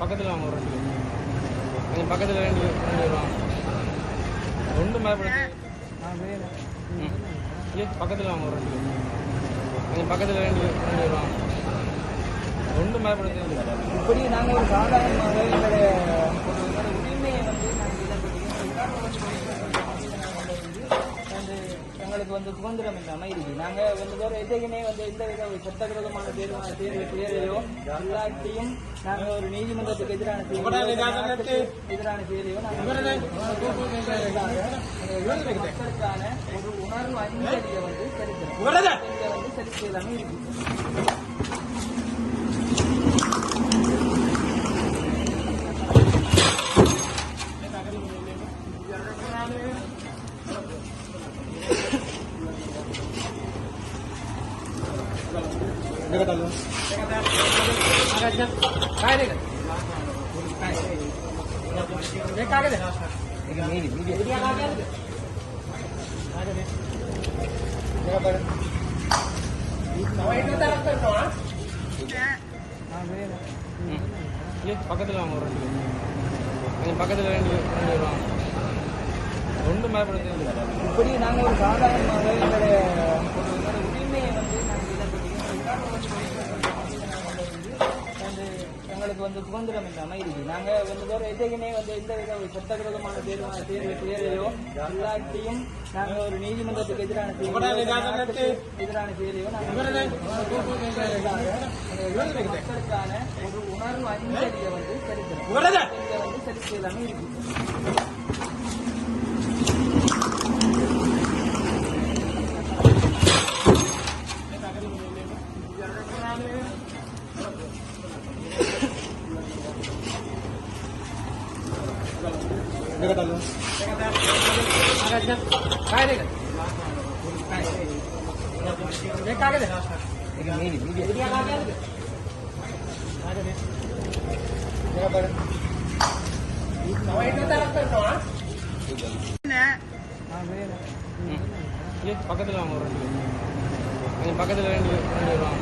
பக்கத்தில் வாங்க ரெண்டு கொஞ்சம் பக்கத்தில் ரெண்டு ரெண்டு வாங்க. ஒன்றும் பயப்படுது பக்கத்தில் வாங்க ஒரு ரெண்டு கொஞ்சம் பக்கத்தில் ரெண்டு ரெண்டு வாங்க. ஒன்றும் பயப்படுது இப்படி நாங்கள் ஒரு சாதாரணமாக எங்களுடைய ஒரு எங்களுடைய உரிமையை வந்து நாங்கள் வந்து எங்களுக்கு வந்து சுதந்திரம் இல்லாமல் இருக்கு நாங்கள் வந்து வேறு எதையுமே வந்து எந்த வித சட்டவிரோதமான தேர்வு தேர்வு தேர்வையோ எல்லாத்தையும் நாங்கள் ஒரு நீதிமன்றத்துக்கு எதிரான எதிரான நாங்கள் மக்களுக்கான ஒரு உணர்வு அஞ்சலியை வந்து செலுத்துறோம் வந்து செலுத்தி எல்லாமே பக்கத்தில் வாங்க ஒரு ரெண்டு பேர் பக்கத்தில் ரெண்டு பேர் ரெண்டு பேர் வாங்க ரெண்டு பயப்படுது இப்படி நாங்கள் ஒரு சாதாரணமாக எங்களுடைய ஒரு எங்களுடைய உரிமையை வந்து நாங்கள் வந்து எங்களுக்கு வந்து சுதந்திரம் இல்லாமல் இருக்கு நாங்கள் வந்து வேறு எதையுமே வந்து எந்த வித சட்டவிரோதமான தேர்வு தேர்வு தேர்வையோ எல்லாத்தையும் நாங்கள் ஒரு நீதிமன்றத்துக்கு எதிரான எதிரான செயலையோ நாங்கள் மக்களுக்கான ஒரு உணர்வு அஞ்சலியை வந்து செலுத்துறோம் இதை வந்து செலுத்தி எல்லாமே இருக்கு ம் இல்லை பக்கத்தில் வாங்க. ரெண்டு பக்கத்தில் ரெண்டு ரெண்டு பேர் வாங்க.